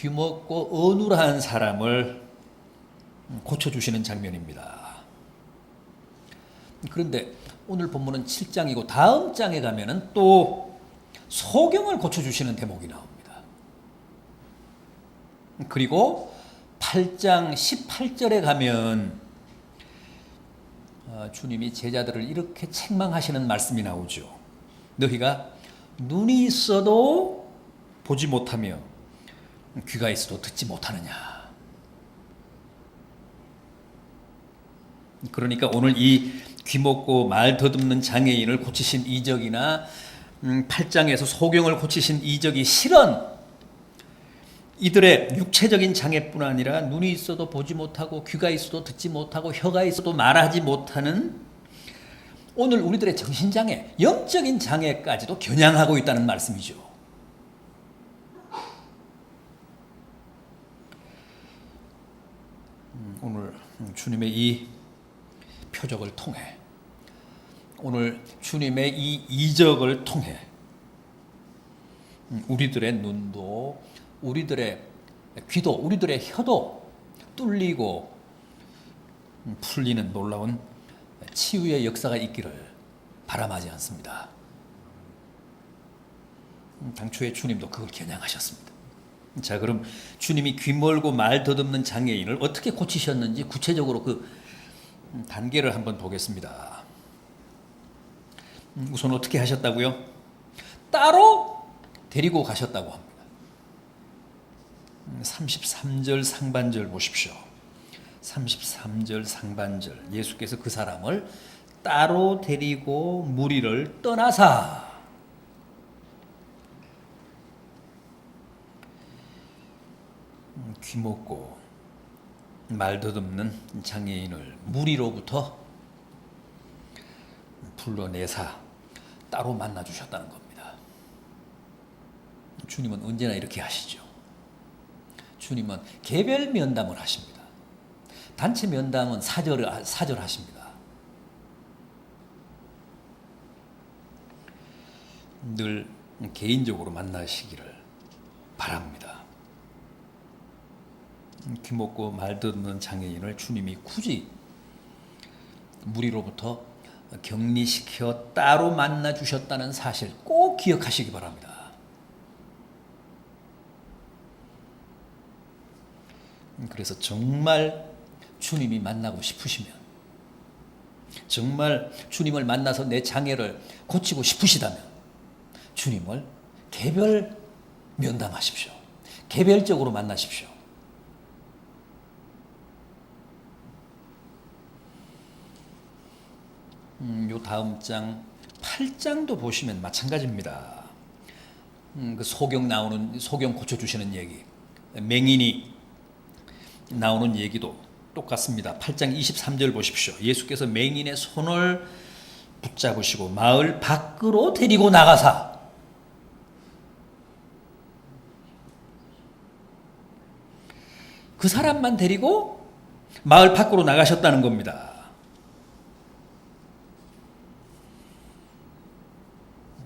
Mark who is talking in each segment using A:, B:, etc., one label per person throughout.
A: 귀먹고 어눌한 사람을 고쳐주시는 장면입니다. 그런데 오늘 본문은 7장이고 다음 장에 가면은 또 소경을 고쳐주시는 대목이 나옵니다. 그리고 8장 18절에 가면 어, 주님이 제자들을 이렇게 책망하시는 말씀이 나오죠. 너희가 눈이 있어도 보지 못하며 귀가 있어도 듣지 못하느냐. 그러니까 오늘 이 귀먹고 말 더듬는 장애인을 고치신 이적이나 음, 8장에서 소경을 고치신 이적이 실은 이들의 육체적인 장애뿐 아니라 눈이 있어도 보지 못하고 귀가 있어도 듣지 못하고 혀가 있어도 말하지 못하는 오늘 우리들의 정신장애, 영적인 장애까지도 겨냥하고 있다는 말씀이죠. 음, 오늘 주님의 이 표적을 통해 오늘 주님의 이 이적을 통해 음, 우리들의 눈도 우리들의 귀도 우리들의 혀도 뚫리고 음, 풀리는 놀라운 치유의 역사가 있기를 바람하지 않습니다. 음, 당초에 주님도 그걸 겨냥하셨습니다. 자, 그럼 주님이 귀 멀고 말 더듬는 장애인을 어떻게 고치셨는지 구체적으로 그 음, 단계를 한번 보겠습니다. 음, 우선 어떻게 하셨다고요? 따로 데리고 가셨다고 합니다. 33절 상반절 보십시오. 33절 상반절 예수께서 그 사람을 따로 데리고 무리를 떠나사 음, 귀먹고 말 더듬는 장애인을 무리로부터 불러내사 따로 만나 주셨다는 겁니다. 주님은 언제나 이렇게 하시죠. 주님은 개별 면담을 하십니다. 단체 면담은 사절 사절하십니다. 늘 개인적으로 만나시기를 바랍니다. 귀 먹고 말 듣는 장애인을 주님이 굳이 무리로부터 격리시켜 따로 만나 주셨다는 사실 꼭 기억하시기 바랍니다. 그래서 정말 주님이 만나고 싶으시면 정말 주님을 만나서 내 장애를 고치고 싶으시다면 주님을 개별 면담하십시오. 개별적으로 만나십시오. 음, 요 다음 장 8장도 보시면 마찬가지입니다. 음, 그 소경 나오는 소경 고쳐 주시는 얘기. 맹인이 나오는 얘기도 똑같습니다. 8장 23절 보십시오. 예수께서 맹인의 손을 붙잡으시고 마을 밖으로 데리고 나가사 그 사람만 데리고 마을 밖으로 나가셨다는 겁니다.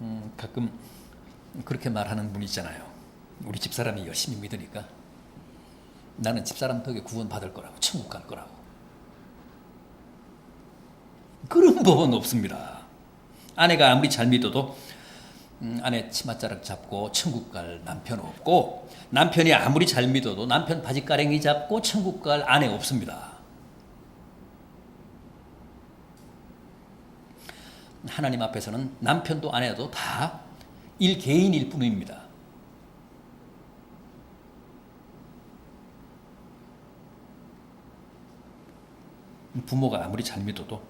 A: 음, 가끔 그렇게 말하는 분 있잖아요. 우리 집사람이 열심히 믿으니까 나는 집사람 덕에 구원 받을 거라고 천국 갈 거라고 그런 법은 없습니다. 아내가 아무리 잘 믿어도 음, 아내 치맛자락 잡고 천국 갈 남편 없고 남편이 아무리 잘 믿어도 남편 바지가랭이 잡고 천국 갈 아내 없습니다. 하나님 앞에서는 남편도 아내도 다 일개인일 뿐입니다. 부모가 아무리 잘 믿어도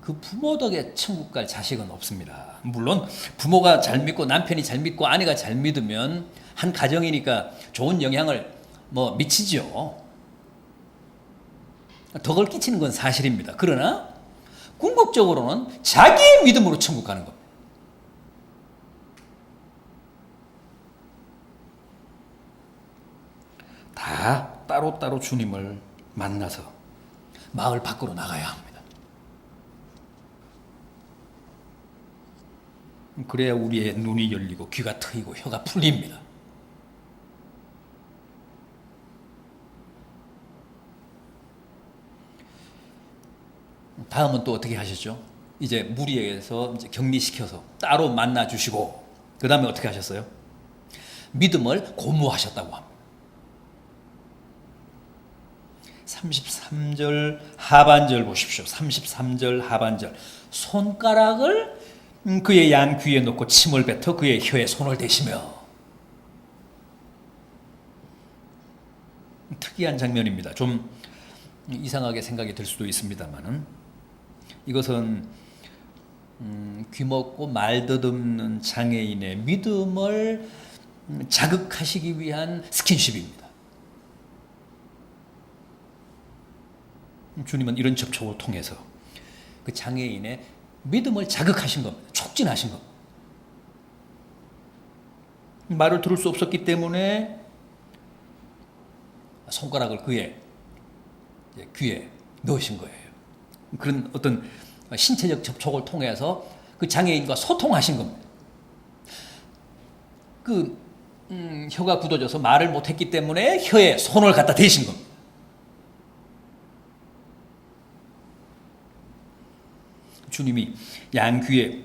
A: 그 부모 덕에 천국 갈 자식은 없습니다. 물론 부모가 잘 믿고 남편이 잘 믿고 아내가 잘 믿으면 한 가정이니까 좋은 영향을 뭐 미치죠. 덕을 끼치는 건 사실입니다. 그러나 궁극적으로는 자기의 믿음으로 천국 가는 겁니다. 다 따로따로 주님을 만나서 마을 밖으로 나가야 합니다. 그래야 우리의 눈이 열리고 귀가 트이고 혀가 풀립니다. 다음은 또 어떻게 하셨죠? 이제 무리에서 이제 격리시켜서 따로 만나 주시고 그 다음에 어떻게 하셨어요? 믿음을 고무하셨다고 합니다. 33절 하반절 보십시오. 33절 하반절. 손가락을 음, 그의 양 귀에 놓고 침을 뱉어 그의 혀에 손을 대시며 특이한 장면입니다. 좀 이상하게 생각이 들 수도 있습니다만은 이것은 음, 귀먹고 말더듬는 장애인의 믿음을 음, 자극하시기 위한 스킨십입니다. 주님은 이런 접촉을 통해서 그 장애인의 믿음을 자극하신 겁니다. 촉진하신 겁니다. 말을 들을 수 없었기 때문에 손가락을 그의 귀에 넣으신 거예요. 그런 어떤 신체적 접촉을 통해서 그 장애인과 소통하신 겁니다. 그 음, 혀가 굳어져서 말을 못했기 때문에 혀에 손을 갖다 대신 겁니다. 주님이 양 귀에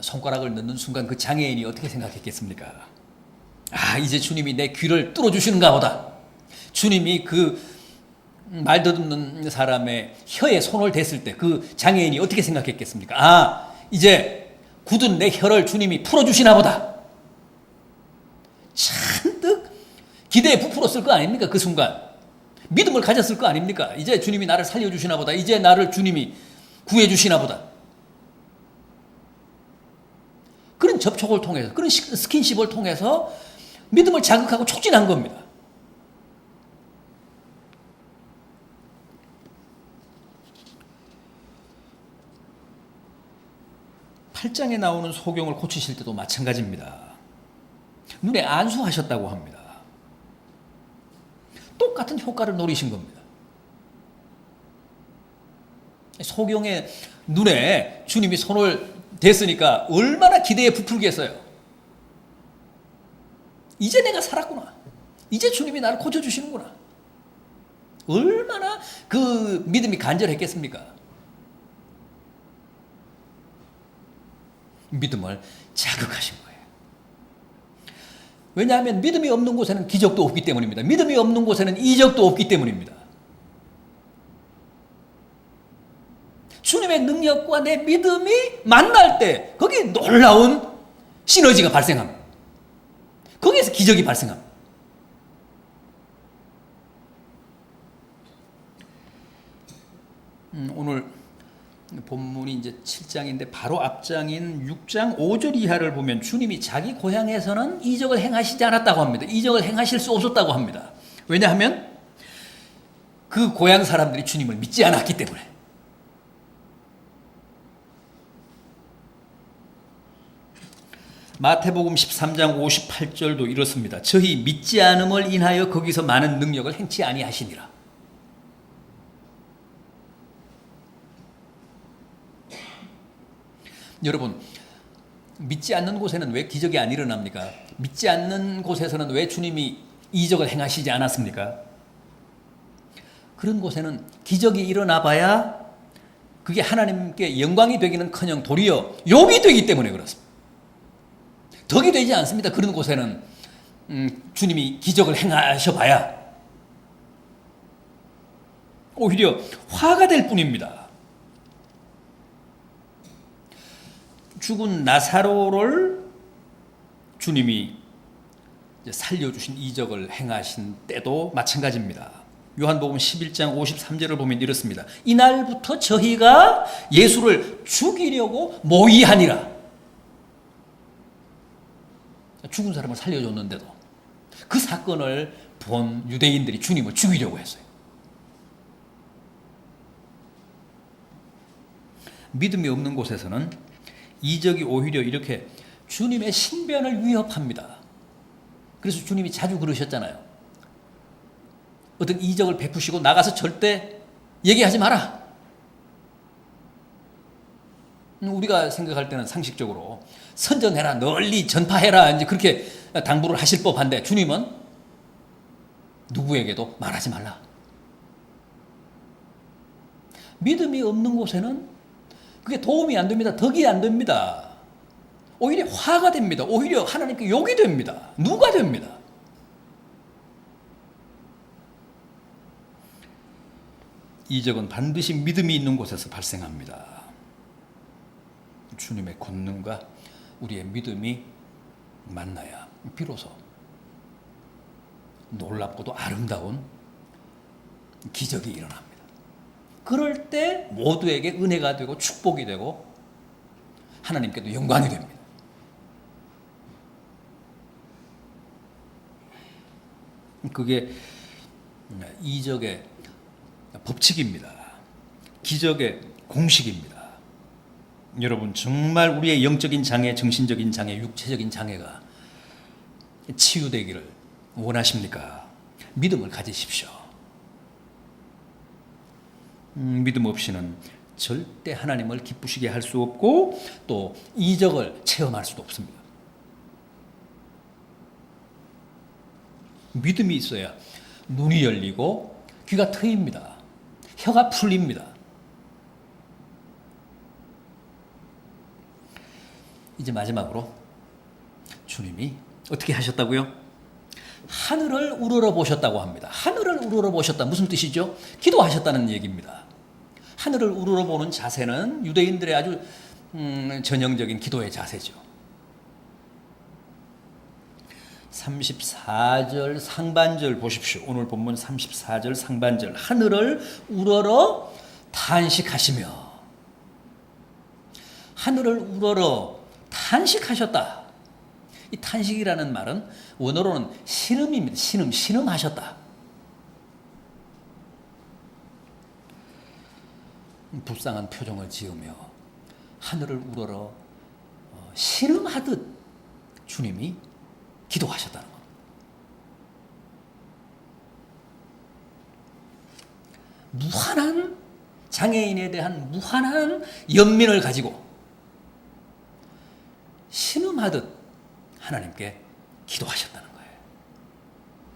A: 손가락을 넣는 순간 그 장애인이 어떻게 생각했겠습니까? 아, 이제 주님이 내 귀를 뚫어주시는가 보다. 주님이 그 말 더듬는 사람의 혀에 손을 댔을 때 그 장애인이 어떻게 생각했겠습니까? 아, 이제 굳은 내 혀를 주님이 풀어주시나 보다. 잔뜩 기대에 부풀었을 거 아닙니까? 그 순간. 믿음을 가졌을 거 아닙니까? 이제 주님이 나를 살려주시나 보다. 이제 나를 주님이 구해주시나 보다. 그런 접촉을 통해서, 그런 스킨십을 통해서 믿음을 자극하고 촉진한 겁니다. 팔장에 나오는 소경을 고치실 때도 마찬가지입니다. 눈에 안수하셨다고 합니다. 똑같은 효과를 노리신 겁니다. 소경의 눈에 주님이 손을 댔으니까 얼마나 기대에 부풀겠어요. 이제 내가 살았구나. 이제 주님이 나를 고쳐주시는구나. 얼마나 그 믿음이 간절했겠습니까? 믿음을 자극하신 거예요. 왜냐하면 믿음이 없는 곳에는 기적도 없기 때문입니다. 믿음이 없는 곳에는 이적도 없기 때문입니다. 주님의 능력과 내 믿음이 만날 때 거기 놀라운 시너지가 발생합니다. 거기에서 기적이 발생합니다. 음, 오늘 본문이 이제 7장인데 바로 앞장인 6장 5절 이하를 보면 주님이 자기 고향에서는 이적을 행하시지 않았다고 합니다. 이적을 행하실 수 없었다고 합니다. 왜냐하면 그 고향 사람들이 주님을 믿지 않았기 때문에. 마태복음 13장 58절도 이렇습니다. 저희 믿지 않음을 인하여 거기서 많은 능력을 행치 아니하시니라. 여러분 믿지 않는 곳에는 왜 기적이 안 일어납니까? 믿지 않는 곳에서는 왜 주님이 이적을 행하시지 않았습니까? 그런 곳에는 기적이 일어나 봐야 그게 하나님께 영광이 되기는커녕 도리어 욕이 되기 때문에 그렇습니다. 덕이 되지 않습니다. 그런 곳에는 음, 주님이 기적을 행하셔 봐야 오히려 화가 될 뿐입니다. 죽은 나사로를 주님이 살려주신 이적을 행하신 때도 마찬가지입니다. 요한복음 11장 53절을 보면 이렇습니다. 이날부터 저희가 예수를 죽이려고 모의하니라. 죽은 사람을 살려줬는데도 그 사건을 본 유대인들이 주님을 죽이려고 했어요. 믿음이 없는 곳에서는 이적이 오히려 이렇게 주님의 신변을 위협합니다. 그래서 주님이 자주 그러셨잖아요. 어떤 이적을 베푸시고 나가서 절대 얘기하지 마라. 우리가 생각할 때는 상식적으로 선전해라, 널리 전파해라, 이제 그렇게 당부를 하실 법한데 주님은 누구에게도 말하지 말라. 믿음이 없는 곳에는 그게 도움이 안 됩니다. 덕이 안 됩니다. 오히려 화가 됩니다. 오히려 하나님께 욕이 됩니다. 누가 됩니다. 이적은 반드시 믿음이 있는 곳에서 발생합니다. 주님의 권능과 우리의 믿음이 만나야 비로소 놀랍고도 아름다운 기적이 일어납니다. 그럴 때 모두에게 은혜가 되고 축복이 되고 하나님께도 영광이 됩니다. 그게 이적의 법칙입니다. 기적의 공식입니다. 여러분 정말 우리의 영적인 장애, 정신적인 장애, 육체적인 장애가 치유되기를 원하십니까? 믿음을 가지십시오. 음, 믿음 없이는 절대 하나님을 기쁘시게 할 수 없고 또 이적을 체험할 수도 없습니다. 믿음이 있어야 눈이 열리고 귀가 트입니다. 혀가 풀립니다. 이제 마지막으로 주님이 어떻게 하셨다고요? 하늘을 우러러 보셨다고 합니다. 하늘을 우러러 보셨다 무슨 뜻이죠? 기도하셨다는 얘기입니다. 하늘을 우러러 보는 자세는 유대인들의 아주 음, 전형적인 기도의 자세죠. 34절 상반절 보십시오. 오늘 본문 34절 상반절 하늘을 우러러 탄식하시며 하늘을 우러러 탄식하셨다. 이 탄식이라는 말은 원어로는 신음입니다. 신음, 신음하셨다. 불쌍한 표정을 지으며 하늘을 우러러 어, 신음하듯 주님이 기도하셨다는 겁니다. 무한한 장애인에 대한 무한한 연민을 가지고 신음하듯 하나님께 기도하셨다는 거예요.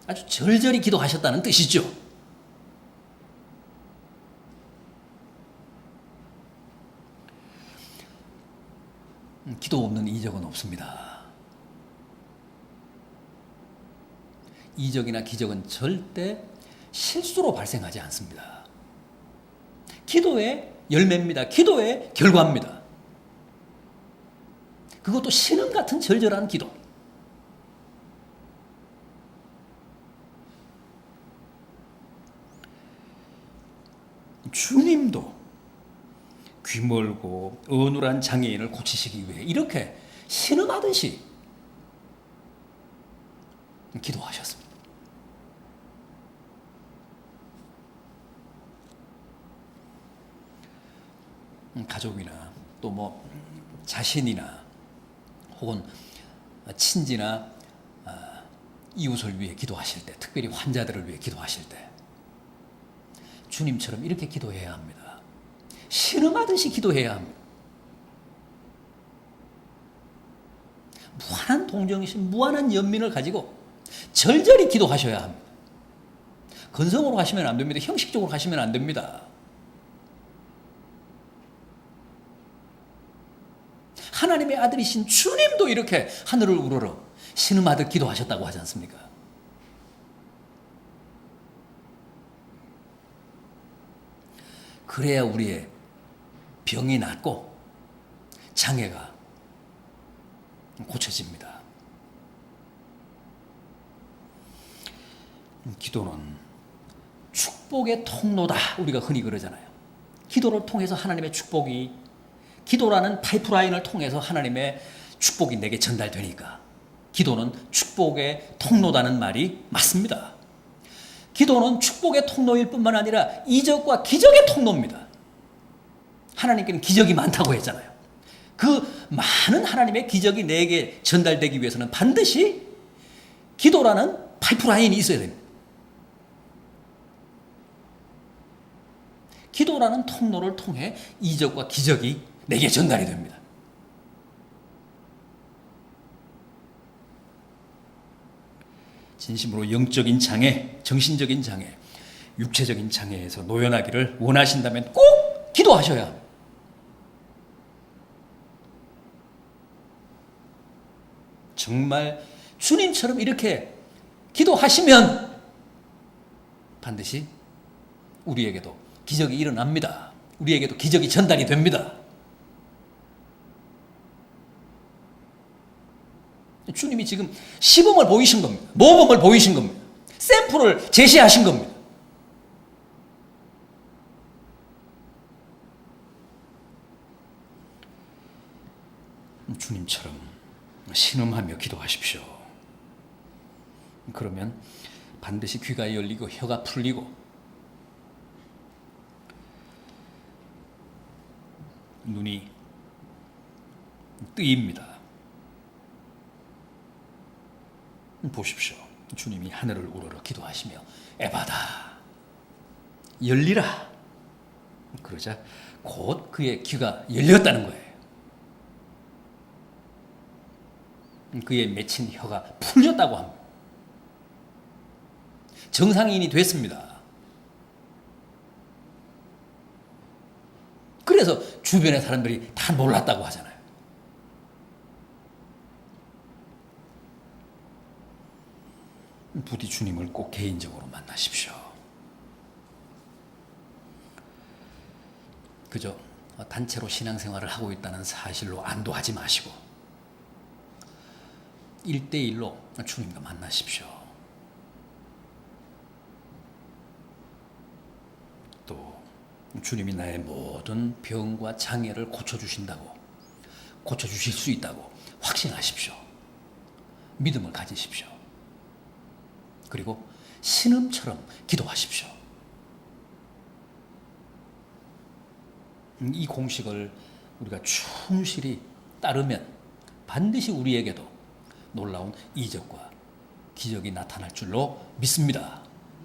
A: 아주 절절히 기도하셨다는 뜻이죠. 기도 없는 이적은 없습니다. 이적이나 기적은 절대 실수로 발생하지 않습니다. 기도의 열매입니다. 기도의 결과입니다. 그것도 신음 같은 절절한 기도. 귀멀고 어눌한 장애인을 고치시기 위해 이렇게 신음하듯이 기도하셨습니다. 음, 가족이나 또 뭐 자신이나 혹은 친지나 아, 이웃을 위해 기도하실 때, 특별히 환자들을 위해 기도하실 때, 주님처럼 이렇게 기도해야 합니다. 신음하듯이 기도해야 합니다. 무한한 동정심, 무한한 연민을 가지고 절절히 기도하셔야 합니다. 건성으로 하시면 안 됩니다. 형식적으로 하시면 안 됩니다. 하나님의 아들이신 주님도 이렇게 하늘을 우러러 신음하듯 기도하셨다고 하지 않습니까? 그래야 우리의 병이 낫고 장애가 고쳐집니다. 기도는 축복의 통로다. 우리가 흔히 그러잖아요. 기도를 통해서 하나님의 축복이 기도라는 파이프라인을 통해서 하나님의 축복이 내게 전달되니까 기도는 축복의 통로다는 말이 맞습니다. 기도는 축복의 통로일 뿐만 아니라 이적과 기적의 통로입니다. 하나님께는 기적이 많다고 했잖아요. 그 많은 하나님의 기적이 내게 전달되기 위해서는 반드시 기도라는 파이프라인이 있어야 됩니다. 기도라는 통로를 통해 이적과 기적이 내게 전달이 됩니다. 진심으로 영적인 장애, 정신적인 장애, 육체적인 장애에서 노연하기를 원하신다면 꼭 기도하셔야 합니다. 정말 주님처럼 이렇게 기도하시면 반드시 우리에게도 기적이 일어납니다. 우리에게도 기적이 전달이 됩니다. 주님이 지금 시범을 보이신 겁니다. 모범을 보이신 겁니다. 샘플을 제시하신 겁니다. 주님처럼 신음하며 기도하십시오. 그러면 반드시 귀가 열리고 혀가 풀리고 눈이 뜨입니다. 보십시오. 주님이 하늘을 우러러 기도하시며 에바다 열리라 그러자 곧 그의 귀가 열렸다는 거예요. 그의 맺힌 혀가 풀렸다고 합니다. 정상인이 됐습니다. 그래서 주변의 사람들이 다 놀랐다고 하잖아요. 부디 주님을 꼭 개인적으로 만나십시오. 그저 단체로 신앙생활을 하고 있다는 사실로 안도하지 마시고 1대1로 주님과 만나십시오. 또 주님이 나의 모든 병과 장애를 고쳐주신다고 고쳐주실 수 있다고 확신하십시오. 믿음을 가지십시오. 그리고 신음처럼 기도하십시오. 이 공식을 우리가 충실히 따르면 반드시 우리에게도 놀라운 이적과 기적이 나타날 줄로 믿습니다.